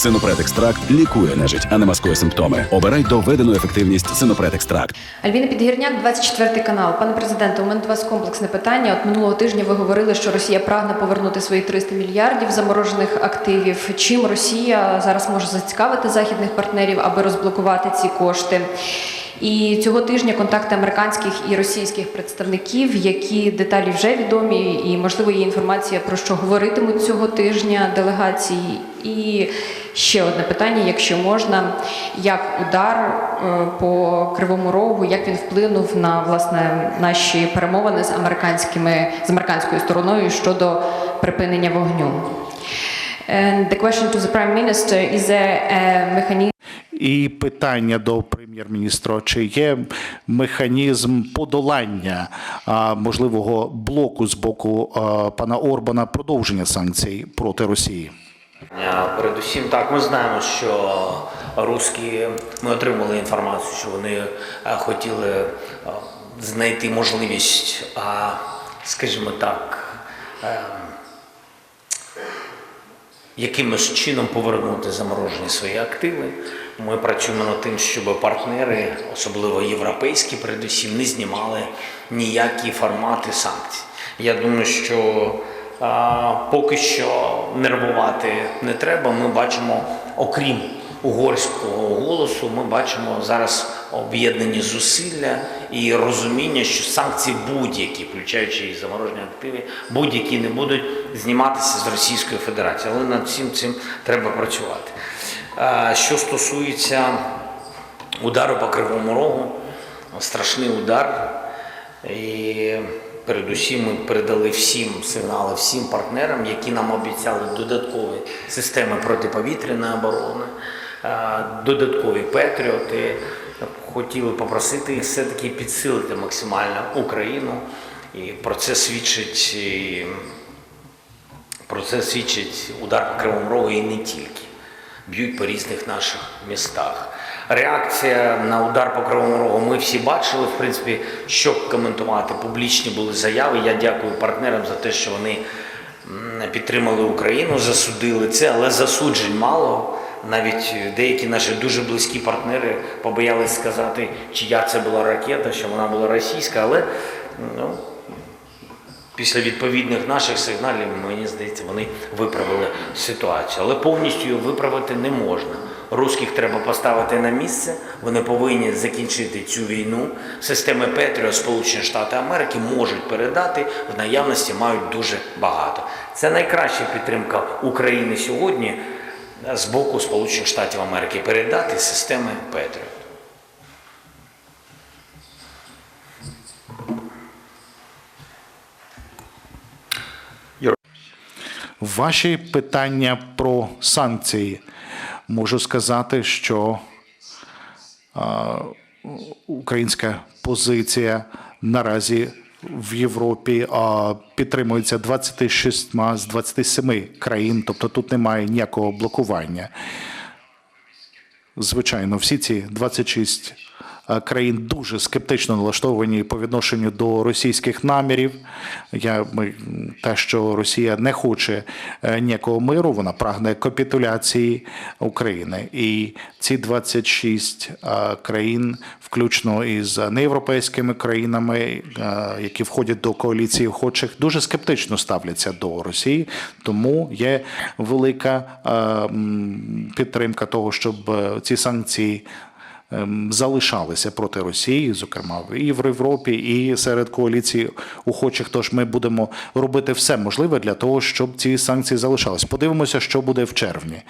Синопред екстракт лікує нежить, а не маскує симптоми. Обирай доведену ефективність Синопред екстракт. Альвіна Підгірняк, 24 канал. Пане президенте, у мене до вас комплексне питання. От минулого тижня ви говорили, що Росія прагне повернути свої 300 мільярдів заморожених активів. Чим Росія зараз може зацікавити західних партнерів, аби розблокувати ці кошти? І цього тижня контакти американських і російських представників, які деталі вже відомі, і можливо є інформація про що говоритимуть цього тижня делегації. І ще одне питання, якщо можна, як удар е, по кривому рогу, як він вплинув на власне наші перемовини з американськими з американською стороною щодо припинення вогню? And the question to the Prime Minister is there a mechanism І питання до прем'єр-міністра: чи є механізм подолання можливого блоку з боку пана Орбана продовження санкцій проти Росії? Е, Передусім, так, ми знаємо, що русські, ми отримали інформацію, що вони е, хотіли е, знайти можливість, скажімо так, якимось чином повернути заморожені свої активи. Ми працюємо над тим, щоб партнери, особливо європейські, передусім, не знімали ніякі формати санкцій. Я думаю, що а, поки що нервувати не треба. Ми бачимо, окрім угорського голосу, ми бачимо зараз об'єднані зусилля і розуміння, що санкції будь-які, включаючи і заморожені активи, будь-які не будуть зніматися з Російської Федерації. Але над всім цим треба працювати. Що стосується удару по кривому рогу, страшний удар. І передусім ми передали всім сигнали, всім партнерам, які нам обіцяли додаткові системи протиповітряної оборони, додаткові патріоти. Хотіли попросити їх все-таки підсилити максимально Україну. І про це свідчить про це свідчить удар по Кривому Рогу і не тільки. Б'ють по різних наших містах. Реакція на удар по Кривому Рогу ми всі бачили. В принципі, що коментувати. Публічні були заяви. Я дякую партнерам за те, що вони підтримали Україну, засудили це, але засуджень мало. Навіть деякі наші дуже близькі партнери побоялись сказати, чия це була ракета, що вона була російська, але ну, Після відповідних наших сигналів, мені здається, вони виправили ситуацію. Але повністю її виправити не можна. Русських треба поставити на місце, вони повинні закінчити цю війну. Системи Петріо Сполучені Штати Америки можуть передати, в наявності мають дуже багато. Це найкраща підтримка України сьогодні з боку Сполучених Штатів Америки передати системи Петріо. Ваші питання про санкції можу сказати, що українська позиція наразі в Європі підтримується 26 з 27 країн, тобто тут немає ніякого блокування. Звичайно, всі ці 26 е, країн дуже скептично налаштовані по відношенню до російських намірів. Я, ми, те, що Росія не хоче е, ніякого миру, вона прагне капітуляції України. І ці 26 е, країн, включно із неєвропейськими країнами, е, які входять до коаліції охочих, дуже скептично ставляться до Росії. Тому є велика е, підтримка того, щоб е, ці санкції залишалися проти Росії, зокрема і в Європі, і серед коаліції охочих. Тож ми будемо робити все можливе для того, щоб ці санкції залишались. Подивимося, що буде в червні.